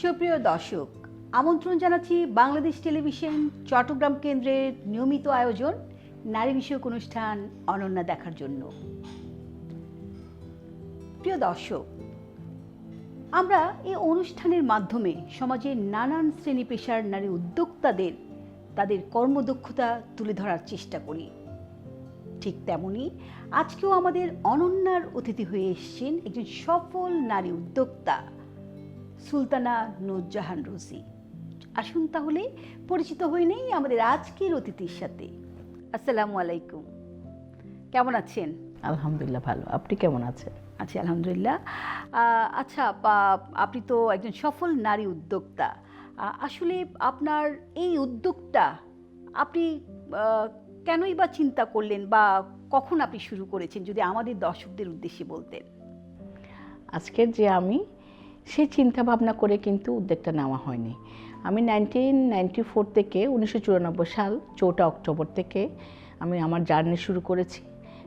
সুপ্রিয় দর্শক, আমন্ত্রণ জানাচ্ছি বাংলাদেশ টেলিভিশন, চট্টগ্রাম কেন্দ্রের নিয়মিত আয়োজন, নারী বিষয়ক অনুষ্ঠান অনন্যা দেখার জন্য। প্রিয় দর্শক, আমরা এই অনুষ্ঠানের মাধ্যমে সমাজের নানান শ্রেণি পেশার নারী উদ্যোক্তাদের, তাদের কর্মদক্ষতা তুলে ধরার চেষ্টা করি। ঠিক তেমনি আজকেও আমাদের অনন্যার অতিথি হয়ে এসেছেন একজন সফল নারী উদ্যোক্তা। সুলতানা নুরজাহান রোজি আসুন তাহলে পরিচিত হয়ে নেই আমাদের আজকের অতিথির সাথে। আসসালামু আলাইকুম। কেমন আছেন? আলহামদুলিল্লাহ ভালো। আপনি কেমন আছেন? আছি আলহামদুলিল্লাহ। আচ্ছা বা- আপনি তো একজন সফল নারী উদ্যোক্তা। আসলে আপনার এই উদ্যোগটা আপনি কেনই বা চিন্তা করলেন বা কখন আপনি শুরু করেছেন যদি আমাদের দর্শকদের উদ্দেশ্যে বলতেন? আজকের যে আমি সেই চিন্তা ভাবনা করে কিন্তু উদ্যোগটা নেওয়া হয়নি। আমি নাইনটিন নাইনটি ফোর থেকে উনিশশো চুরানব্বই সাল চৌঠা অক্টোবর থেকে আমি আমার জার্নি শুরু করেছি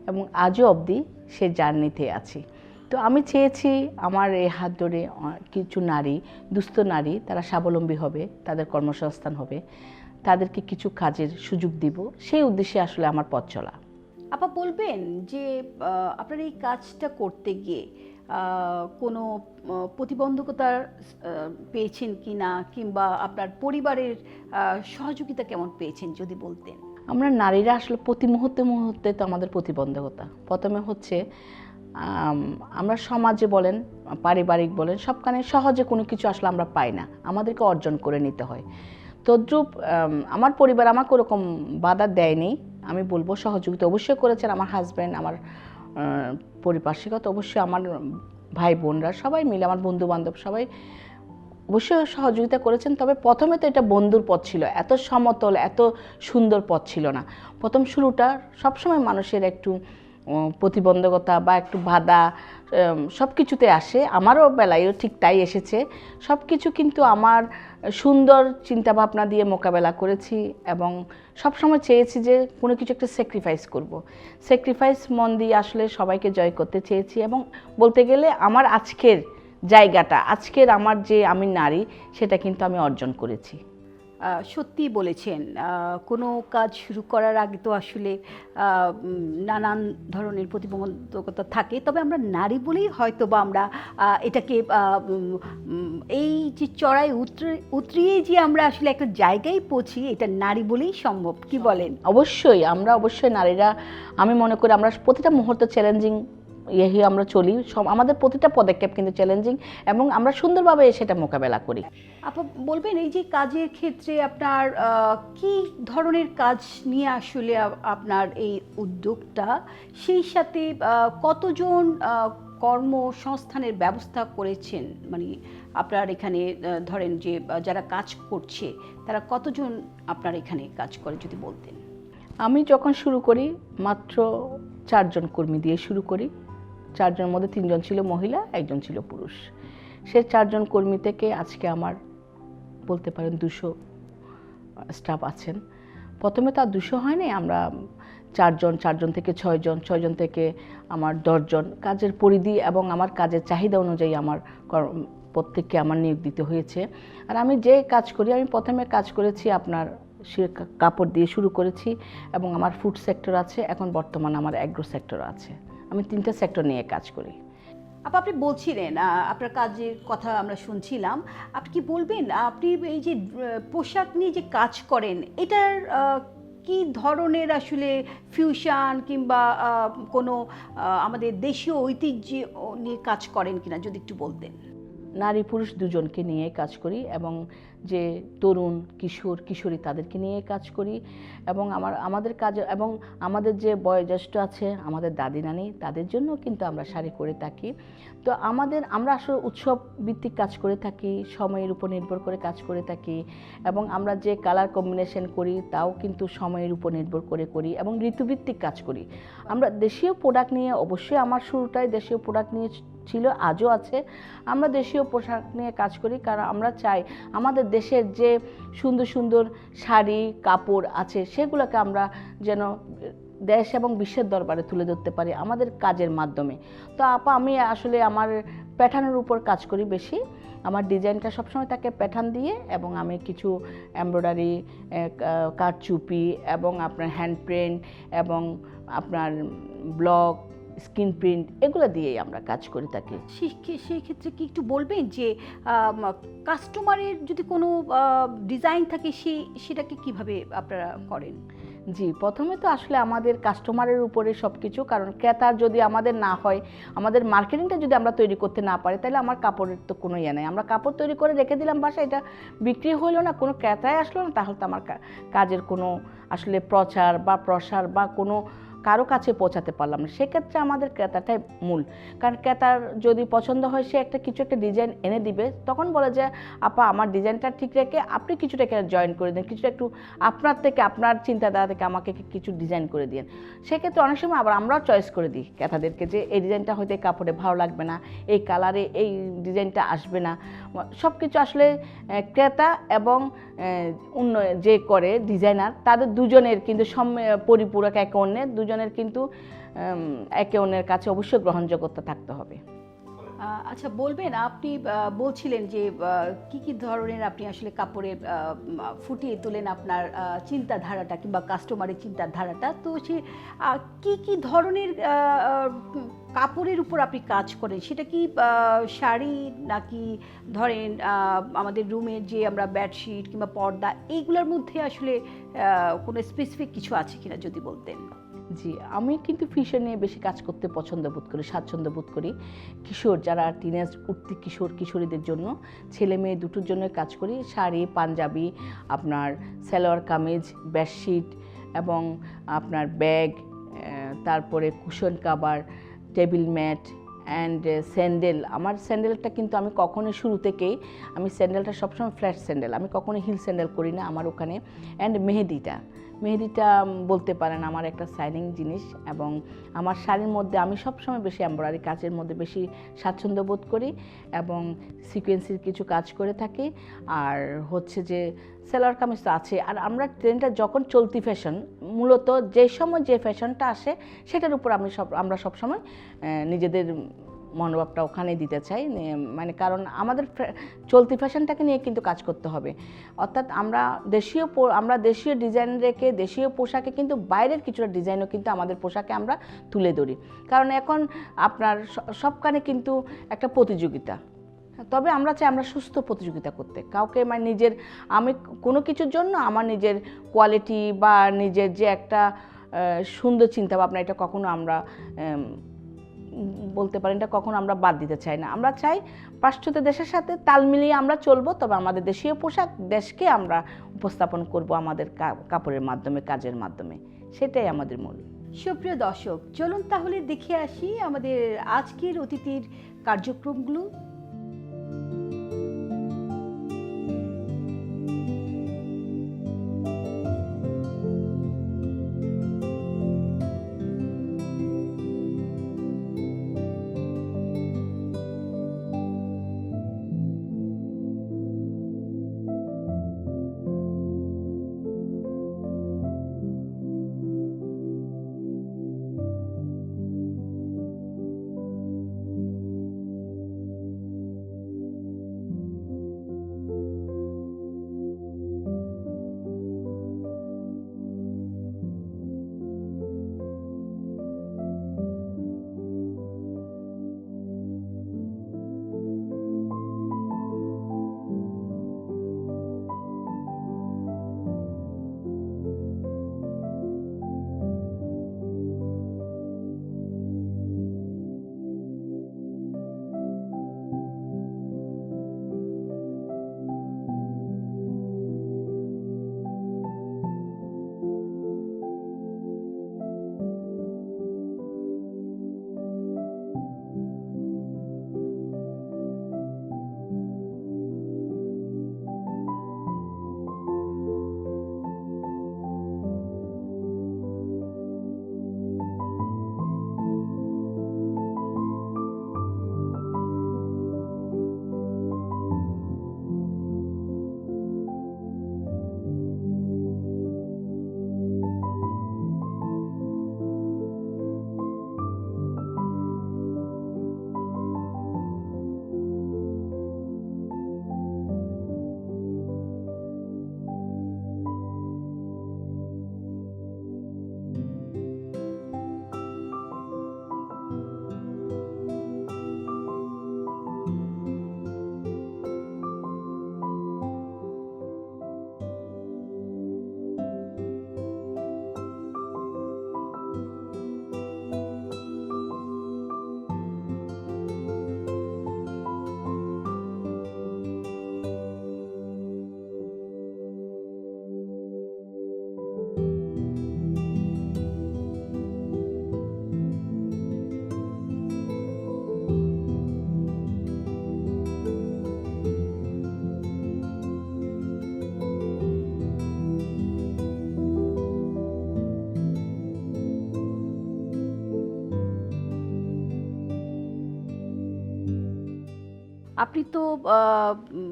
এবং আজও অবধি সে জার্নিতে আছি। তো আমি চেয়েছি আমার এই হাত ধরে কিছু নারী, দুস্থ নারী, তারা স্বাবলম্বী হবে, তাদের কর্মসংস্থান হবে, তাদেরকে কিছু কাজের সুযোগ দিব, সেই উদ্দেশ্যে আসলে আমার পথ চলা। আপা বলবেন যে আপনার এই কাজটা করতে গিয়ে কোনো আহ, প্রতিবন্ধকতার পেয়েছেন কি না কিংবা আপনার পরিবারের সহযোগিতা কেমন পেয়েছেন যদি বলতেন? আমরা নারীরা আসলে প্রতি মুহূর্তে মুহূর্তে তো আমাদের প্রতিবন্ধকতা। প্রথমে হচ্ছে আমরা সমাজে বলেন পারিবারিক বলেন সবখানে সহজে কোনো কিছু আসলে আমরা পাই না। আমাদেরকে অর্জন করে নিতে হয়। তদ্রুপ আমার পরিবার আমাকে ওরকম বাধা দেয়নি। আমি বলব সহযোগিতা অবশ্যই করেছেন। আমার হাজব্যান্ড আমার পরিপার্শ্বিকতা অবশ্যই আমার ভাই বোনরা সবাই মিলে, আমার বন্ধু বান্ধব সবাই অবশ্যই সহযোগিতা করেছেন। তবে প্রথমে তো এটা বন্ধুর পথ ছিল, এত সমতল, এত সুন্দর পথ ছিল না। প্রথম শুরুটা সবসময় মানুষের একটু প্রতিবন্ধকতা বা একটু বাধা সব কিছুতে আসে। আমারও বেলায়ও ঠিক তাই এসেছে। সব কিছু কিন্তু আমার সুন্দর চিন্তা ভাবনা দিয়ে মোকাবেলা করেছি এবং সবসময় চেয়েছি যে কোনো কিছু একটা স্যাক্রিফাইস করব। স্যাক্রিফাইস মন দিয়ে আসলে সবাইকে জয় করতে চেয়েছি এবং বলতে গেলে আমার আজকের জায়গাটা, আজকের আমার যে আমি নারী, সেটা কিন্তু আমি অর্জন করেছি সত্যি বলেছেন। কোনো কাজ শুরু করার আগে তো আসলে নানান ধরনের প্রতিবন্ধকতা থাকে। তবে আমরা নারী বলেই হয়তো বা আমরা এটাকে এই যে চড়াই উতরে, উতরিয়ে যে আমরা আসলে একটা জায়গায় পৌঁছি, এটা নারী বলেই সম্ভব। কি বলেন? অবশ্যই, আমরা অবশ্যই নারীরা, আমি মনে করি আমরা প্রতিটা মুহূর্ত চ্যালেঞ্জিং ইয়ে আমরা চলি। সব আমাদের প্রতিটা পদক্ষেপ কিন্তু চ্যালেঞ্জিং এবং আমরা সুন্দরভাবে সেটা মোকাবেলা করি। আপা বলবেন এই যে কাজের ক্ষেত্রে আপনার কি ধরনের কাজ নিয়ে আসলে আপনার এই উদ্যোগটা? সেই সাথে কতজন কর্মসংস্থানের ব্যবস্থা করেছেন? মানে আপনার এখানে ধরেন যে যারা কাজ করছে তারা কতজন আপনার এখানে কাজ করে যদি বলতেন? আমি যখন শুরু করি মাত্র চারজন কর্মী দিয়ে শুরু করি। চারজনের মধ্যে তিনজন ছিল মহিলা, একজন ছিল পুরুষ। সে চারজন কর্মী থেকে আজকে আমার, বলতে পারেন দুশো স্টাফ আছেন। প্রথমে তো আর দুশো হয়নি, আমরা চারজন চারজন থেকে ছয়জন ছয়জন থেকে আমার দশজন। কাজের পরিধি এবং আমার কাজের চাহিদা অনুযায়ী আমার প্রত্যেককে আমার নিয়োগ দিতে হয়েছে। আর আমি যে কাজ করি, আমি প্রথমে কাজ করেছি আপনার সে কাপড় দিয়ে শুরু করেছি এবং আমার ফুড সেক্টর আছে, এখন বর্তমানে আমার অ্যাগ্রো সেক্টর আছে। আমি তিনটা সেক্টর নিয়ে কাজ করি। আপা, আপনি বলছিলেন আপনার কাজের কথা আমরা শুনছিলাম। আপনি কি বলবেন, আপনি এই যে পোশাক নিয়ে যে কাজ করেন, এটার কি ধরনের আসলে ফিউশন কিংবা কোনো আমাদের দেশীয় ঐতিহ্য নিয়ে কাজ করেন কিনা যদি একটু বলতেন? নারী পুরুষ দুজনকে নিয়ে কাজ করি এবং যে তরুণ, কিশোর, কিশোরী তাদেরকে নিয়ে কাজ করি এবং আমার, আমাদের কাজ, এবং আমাদের যে বয়োজ্যেষ্ঠ আছে, আমাদের দাদি, নানি, তাদের জন্য কিন্তু আমরা শাড়ি করে থাকি। তো আমাদের, আমরা আসলে উৎসব ভিত্তিক কাজ করে থাকি, সময়ের উপর নির্ভর করে কাজ করে থাকি এবং আমরা যে কালার কম্বিনেশন করি তাও কিন্তু সময়ের উপর নির্ভর করে করি এবং ঋতুভিত্তিক কাজ করি। আমরা দেশীয় প্রোডাক্ট নিয়ে অবশ্যই আমার শুরুটাই দেশীয় প্রোডাক্ট নিয়ে ছিল, আজও আছে। আমরা দেশীয় পোশাক নিয়ে কাজ করি, কারণ আমরা চাই আমাদের দেশের যে সুন্দর সুন্দর শাড়ি, কাপড় আছে, সেগুলোকে আমরা যেন দেশ এবং বিশ্বের দরবারে তুলে ধরতে পারি আমাদের কাজের মাধ্যমে। তো আপা, আমি আসলে আমার প্যাটার্নের উপর কাজ করি বেশি। আমার ডিজাইনটা সবসময় তাকে প্যাটার্ন দিয়ে এবং আমি কিছু এমব্রয়ডারি কারচুপি এবং আপনার হ্যান্ড প্রিন্ট এবং আপনার ব্লক স্ক্রিন প্রিন্ট এগুলো দিয়েই আমরা কাজ করে থাকি। সেই ক্ষেত্রে কি একটু বলবেন যে কাস্টমারের যদি কোনো ডিজাইন থাকে সে সেটাকে কীভাবে আপনারা করেন? জি প্রথমে তো আসলে আমাদের কাস্টমারের উপরে সব কিছু কারণ ক্রেতার যদি আমাদের না হয় আমাদের মার্কেটিংটা যদি আমরা তৈরি করতে না পারি তাহলে আমার কাপড়ের তো কোনো ইয়ে নেই। আমরা কাপড় তৈরি করে রেখে দিলাম বাসা এটা বিক্রি হলো না কোনো ক্রেতাই আসলো না তাহলে তো আমার কাজের কোনো আসলে প্রচার বা প্রসার বা কোনো কারও কাছে পৌঁছাতে পারলাম না। সেক্ষেত্রে আমাদের ক্রেতাটাই মূল। কারণ ক্রেতার যদি পছন্দ হয়, সে একটা কিছু একটা ডিজাইন এনে দিবে। তখন বলে যে, আপা, আমার ডিজাইনটা ঠিক রেখে আপনি কিছুটা এখানে জয়েন করে দিন। কিছুটা একটু আপনার থেকে, আপনার চিন্তাধারা থেকে আমাকে কিছু ডিজাইন করে দিন সেক্ষেত্রে অনেক সময় আবার আমরাও চয়েস করে দিই ক্রেতাদেরকে যে, এই ডিজাইনটা হয়তো এই কাপড়ে ভালো লাগবে না, এই কালারে এই ডিজাইনটা আসবে না। সব কিছু আসলে ক্রেতা এবং উন্নয়ন, যে করে ডিজাইনার তাদের দুজনের কিন্তু পরিপূরক একে অন্যের দুজনের কিন্তু একে অন্যের কাছে অবশ্যই গ্রহণযোগ্যতা থাকতে হবে। আচ্ছা বলবেন আপনি বলছিলেন যে কি কি ধরনের আপনি আসলে উম, ফুটিয়ে তোলেন আপনার চিন্তাধারাটা কিংবা কাস্টমারের চিন্তাধারাটা? তো সে কি কি ধরনের কাপড়ের উপর আপনি কাজ করেন? সেটা কি শাড়ি নাকি ধরেন আমাদের রুমের যে আমরা বেডশিট কিংবা পর্দা এইগুলোর মধ্যে আসলে কোনো স্পেসিফিক কিছু আছে কিনা যদি বলতেন? জি, আমি কিন্তু ফিশন নিয়ে বেশি কাজ করতে পছন্দ বোধ করি, স্বাচ্ছন্দ্য বোধ করি। কিশোর, যারা টিনেজ উঠতি কিশোর, কিশোরীদের জন্য ছেলে মেয়ে দুটোর জন্য কাজ করি, শাড়ি, পাঞ্জাবি, আপনার সালোয়ার কামিজ বেডশিট এবং আপনার ব্যাগ তারপরে cushion cover table mat and sandal আমার স্যান্ডেলটা কিন্তু আমি কখনোই শুরু থেকেই, আমি স্যান্ডেলটা সবসময় ফ্ল্যাট স্যান্ডেল আমি কখনো হিল স্যান্ডেল করি না আমার ওখানে। অ্যান্ড মেহেদিটা। মেহেদিটা বলতে পারেন আমার একটা সাইনিং জিনিস এবং আমার শাড়ির মধ্যে আমি সবসময় বেশি এমব্রয়ডারি কাজের মধ্যে বেশি স্বাচ্ছন্দ্য বোধ করি এবং সিকোয়েন্সির কিছু কাজ করে থাকি। আর হচ্ছে যে সেলার কামিজ তো আছে আর আমরা ট্রেনটা যখন চলতি ফ্যাশন মূলত যে সময় যে ফ্যাশনটা আসে, সেটার উপর আমি সব, আমরা সবসময় নিজেদের মনোভাবটা ওখানে দিতে চাই মানে কারণ আমাদের চলতি ফ্যাশনটাকে নিয়ে কিন্তু কাজ করতে হবে। অর্থাৎ আমরা দেশীয় আমরা দেশীয় ডিজাইন রেখে দেশীয় পোশাকে কিন্তু বাইরের কিছুটা ডিজাইনও কিন্তু আমাদের পোশাকে আমরা তুলে ধরি। কারণ এখন আপনার সবখানে কিন্তু একটা প্রতিযোগিতা। তবে আমরা চাই আমরা সুস্থ প্রতিযোগিতা করতে। কাউকে মানে নিজের, আমি কোনো কিছুর জন্য আমার নিজের কোয়ালিটি বা নিজের যে একটা সুন্দর চিন্তা ভাবনা এটা কখনো আমরা বলতে পারেন, এটা কখনো আমরা বাদ দিতে চাই না। আমরা চাই পাশ্চাত্য দেশের সাথে তাল মিলিয়ে আমরা চলবো, তবে আমাদের দেশীয় পোশাক দেশকে আমরা উপস্থাপন করব আমাদের কাপড়ের মাধ্যমে, কাজের মাধ্যমে। সেটাই আমাদের মূল। সুপ্রিয় দর্শক, চলুন তাহলে দেখে আসি আমাদের আজকের অতিথির কার্যক্রমগুলো।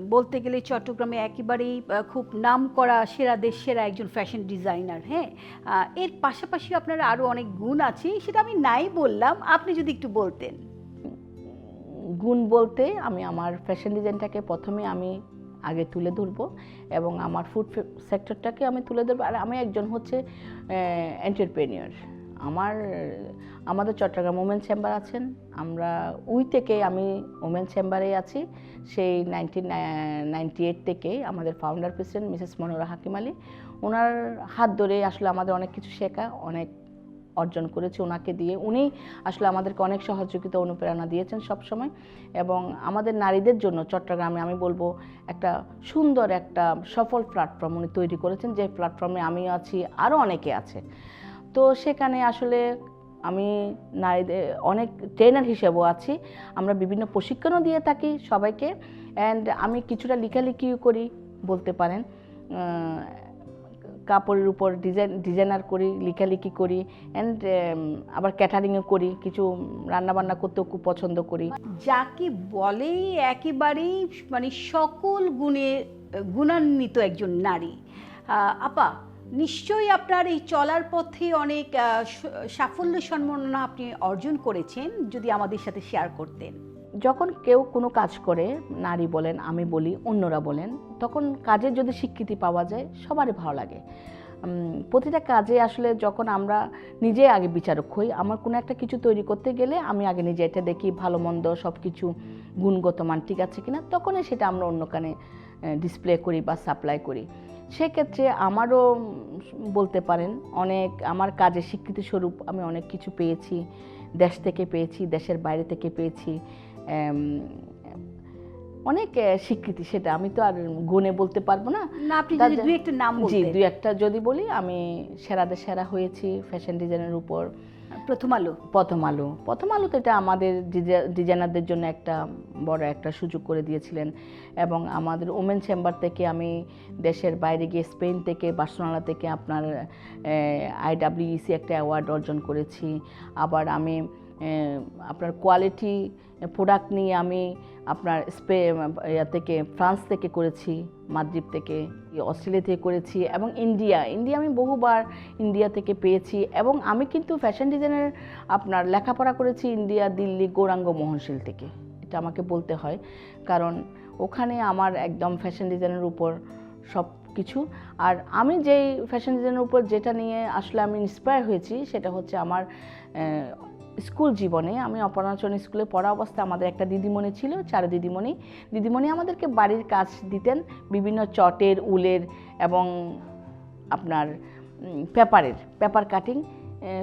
বলতে গেলে চট্টগ্রামে একেবারেই খুব নাম করা সেরাদের সেরা একজন ফ্যাশন ডিজাইনার হ্যাঁ? এর পাশাপাশি আপনার আরও অনেক গুণ আছে, সেটা আমি নাই বললাম, আপনি যদি একটু বলতেন। গুণ বলতে আমি আমার ফ্যাশন ডিজাইনটাকে প্রথমে আমি আগে তুলে ধরবো এবং আমার ফুড সেক্টরটাকে আমি তুলে ধরবো। আর আমি একজন হচ্ছে এন্টারপ্রেনিয়র আমার আমাদের চট্টগ্রাম ওমেন চেম্বার আছেন। আমরা উই থেকে আমি ওমেন চেম্বারে আছি। সেই নাইনটিন নাইনটি এইট থেকে আমাদের founder president Mrs Manora Hakim Ali. ওনার হাত ধরে আসলে আমাদের অনেক কিছু শেখা, অনেক অর্জন করেছি ওনাকে দিয়ে। উনি আসলে আমাদেরকে অনেক সহযোগিতা, অনুপ্রেরণা দিয়েছেন সব সময় এবং আমাদের নারীদের জন্য চট্টগ্রামে আমি বলব একটা সুন্দর একটা সফল প্ল্যাটফর্ম উনি তৈরি করেছেন। যে প্ল্যাটফর্মে আমিও আছি, আরও অনেকে আছে। তো সেখানে আসলে আমি নারীদের, অনেক ট্রেনার হিসেবেও আছি। আমরা বিভিন্ন প্রশিক্ষণও দিয়ে থাকি সবাইকে। অ্যান্ড আমি কিছুটা লেখালেখিও করি, বলতে পারেন। কাপড়ের উপর ডিজাইন ডিজাইনার করি, লেখালেখি করি। অ্যান্ড আবার ক্যাটারিংও করি। কিছু রান্নাবান্না করতেও খুব পছন্দ করি। যাকে বলে একেবারেই মানে সকল গুণে, গুণান্বিত একজন নারী। আপা নিশ্চয়ই আপনার এই চলার পথে অনেক সাফল্য সম্মাননা আপনি অর্জন করেছেন, যদি আমাদের সাথে শেয়ার করতেন। যখন কেউ কোনো কাজ করে, নারী বলেন, আমি বলি, অন্যরা বলেন, তখন কাজের যদি স্বীকৃতি পাওয়া যায়, সবারই ভালো লাগে। প্রতিটা কাজে আসলে যখন আমরা নিজে আগে বিচারক হই, আমার কোনো একটা কিছু তৈরি করতে গেলে আমি আগে নিজে এটা দেখি, ভালো, মন্দ সব কিছু গুণগত মান ঠিক আছে কিনা, তখনই সেটা আমরা অন্য কানে ডিসপ্লে করি বা সাপ্লাই করি। সেক্ষেত্রে আমারও বলতে পারেন অনেক আমার কাজের স্বীকৃতি স্বরূপ আমি অনেক কিছু পেয়েছি দেশ থেকে পেয়েছি দেশের বাইরে থেকে পেয়েছি অনেক স্বীকৃতি সেটা আমি তো আর গুণে বলতে পারব না। না আপনি যদি দুই একটা নাম জি দুই একটা যদি বলি আমি সেরাদের সেরা হয়েছি ফ্যাশন ডিজাইনের উপর। প্রথম আলো? প্রথম আলো। প্রথম আলো তো এটা আমাদের ডিজাইনারদের জন্য একটা বড় একটা সুযোগ করে দিয়েছিলেন এবং আমাদের ওমেন চেম্বার থেকে আমি দেশের বাইরে গিয়ে স্পেন থেকে বার্সেলোনা থেকে আপনার আইডাব্লিউসি একটা অ্যাওয়ার্ড অর্জন করেছি। আবার আমি আপনার কোয়ালিটি প্রোডাক্ট নিয়ে আমি আপনার স্পে ইয়া থেকে ফ্রান্স থেকে করেছি, মাদ্রিদ থেকে, অস্ট্রেলিয়া থেকে করেছি এবং ইন্ডিয়া ইন্ডিয়া আমি বহুবার ইন্ডিয়া থেকে পেয়েছি এবং আমি কিন্তু ফ্যাশন ডিজাইনের আপনার লেখাপড়া করেছি ইন্ডিয়া দিল্লি, গৌরাঙ্গ মোহনশীল থেকে। এটা আমাকে বলতে হয়, কারণ ওখানে আমার একদম ফ্যাশন ডিজাইনের উপর সব কিছু আর আমি যেই ফ্যাশন ডিজাইনের উপর যেটা নিয়ে আসলে আমি ইন্সপায়ার হয়েছি, সেটা হচ্ছে আমার স্কুল জীবনে, আমি অপরাচরণ স্কুলে পড়া অবস্থায় আমাদের একটা দিদিমণি ছিল, চার দিদিমণি। দিদিমণি আমাদেরকে বাড়ির কাজ দিতেন, বিভিন্ন চটের, উলের এবং আপনার পেপারের, পেপার কাটিং।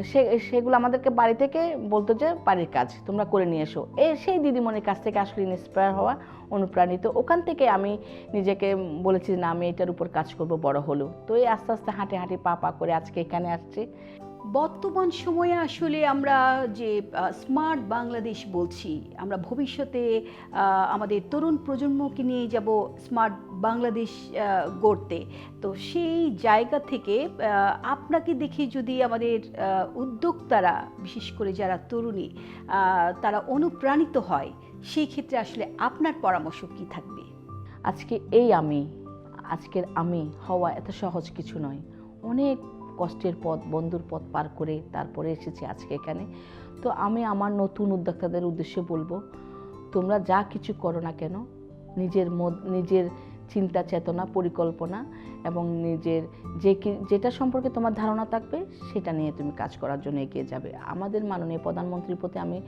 সে, সেগুলো আমাদেরকে বাড়ি থেকে বলতো যে, বাড়ির কাজ, তোমরা করে নিয়ে এসো। এ, সেই দিদিমণির কাছ থেকে আসলে ইন্সপায়ার হওয়া, অনুপ্রাণিত। ওখান থেকে আমি নিজেকে বলেছি না, আমি এটার উপর কাজ করব, বড় হলো তো এই আস্তে আস্তে হাঁটে হাঁটে পা পা করে আজকে এখানে আসছি। বর্তমান সময়ে আসলে আমরা যে স্মার্ট বাংলাদেশ বলছি, আমরা ভবিষ্যতে আমাদের তরুণ প্রজন্মকে নিয়ে যাব স্মার্ট বাংলাদেশ গড়তে। তো সেই জায়গা থেকে আপনাকে দেখে যদি আমাদের উদ্যোক্তারা, বিশেষ করে যারা তরুণী তারা অনুপ্রাণিত হয়, সেই ক্ষেত্রে আসলে আপনার পরামর্শ কি থাকবে? আজকে এই আমি, আজকের আমি হওয়া এত সহজ কিছু নয়। অনেক কষ্টের পথ, বন্ধুর পথ পার করে তারপরে এসেছি আজকে এখানে। তো আমি আমার নতুন উদ্যোক্তাদের উদ্দেশ্যে বলব, তোমরা যা কিছু করো না কেন, নিজের নিজের চিন্তা চেতনা, পরিকল্পনা এবং নিজের যে যেটা সম্পর্কে তোমার ধারণা থাকবে, সেটা নিয়ে তুমি কাজ করার জন্য এগিয়ে যাবে। আমাদের মাননীয় প্রধানমন্ত্রীর প্রতি আমি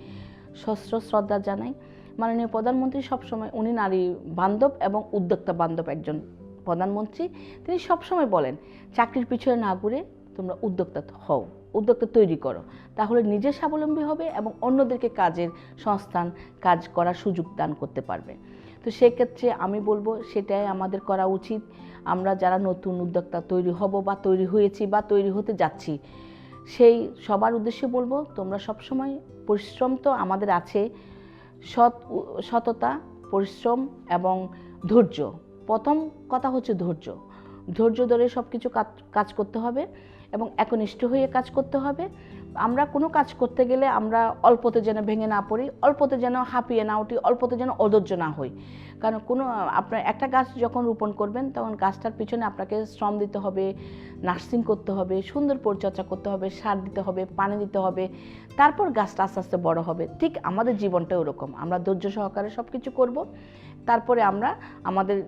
সশ্র শ্রদ্ধা জানাই। মাননীয় প্রধানমন্ত্রী সবসময়, উনি নারী বান্ধব এবং উদ্যোক্তা বান্ধব একজন প্রধানমন্ত্রী। তিনি সবসময় বলেন, চাকরির পিছনে না ঘুরে তোমরা উদ্যোক্তা হও, উদ্যোক্তা তৈরি করো। তাহলে নিজে স্বাবলম্বী হবে এবং অন্যদেরকে কাজের সংস্থান, কাজ করার সুযোগ দান করতে পারবে। তো সেক্ষেত্রে আমি বলব সেটাই আমাদের করা উচিত। আমরা যারা নতুন উদ্যোক্তা তৈরি হব বা তৈরি হয়েছি বা তৈরি হতে যাচ্ছি, সেই সবার উদ্দেশ্যে বলব, তোমরা সবসময় পরিশ্রম তো আমাদের আছে। সৎ সততা, পরিশ্রম এবং ধৈর্য। প্রথম কথা হচ্ছে ধৈর্য। ধৈর্য ধরে সব কিছু কাজ কাজ করতে হবে। এবং একনিষ্ঠ হয়ে কাজ করতে হবে। আমরা কোনো কাজ করতে গেলে আমরা অল্পতে যেন ভেঙে না পড়ি, অল্পতে যেন হাঁপিয়ে না উঠি, অল্পতে যেন অধৈর্য না হই। কারণ কোনো, আপনার একটা গাছ যখন রোপণ করবেন, তখন গাছটার পিছনে আপনাকে শ্রম দিতে হবে, নার্সিং করতে হবে, সুন্দর পরিচর্যা করতে হবে, সার দিতে হবে, পানি দিতে হবে। তারপর গাছটা আস্তে আস্তে বড় হবে। ঠিক আমাদের জীবনটা ওরকম। আমরা ধৈর্য সহকারে সব কিছু করব। তারপরে আমরা আমাদের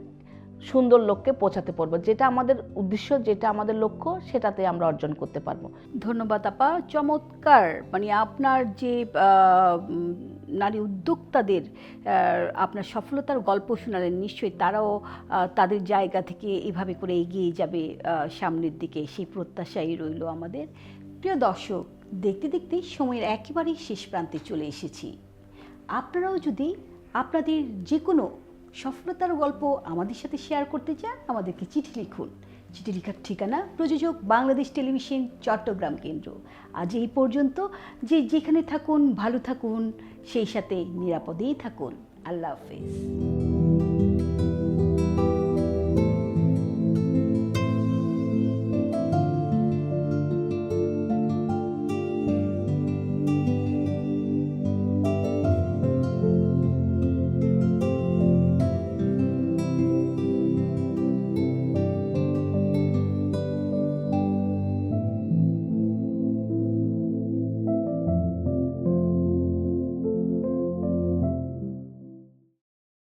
সুন্দর লক্ষ্যে পৌঁছাতে পারব। যেটা আমাদের উদ্দেশ্য, যেটা আমাদের লক্ষ্য, সেটাতে আমরা অর্জন করতে পারব। ধন্যবাদ আপা। চমৎকার। মানে আপনার যে নারী উদ্যোক্তাদের আপনার সফলতার গল্প শোনালেন, নিশ্চয়ই তারাও তাদের জায়গা থেকে এভাবে করে এগিয়ে যাবে সামনের দিকে। সেই প্রত্যাশাই রইল আমাদের। প্রিয় দর্শক, দেখতে দেখতে সময়ের একেবারেই শেষ প্রান্তে চলে এসেছি। আপনারাও যদি আপনাদের যে কোনো সফলতার গল্প আমাদের সাথে শেয়ার করতে চান, আমাদেরকে চিঠি লিখুন। চিঠি লেখার ঠিকানা প্রযোজক বাংলাদেশ টেলিভিশন, চট্টগ্রাম কেন্দ্র। আজ এই পর্যন্ত, যে যেখানে থাকুন, ভালো থাকুন, সেই সাথে নিরাপদেই থাকুন। আল্লাহ হাফেজ।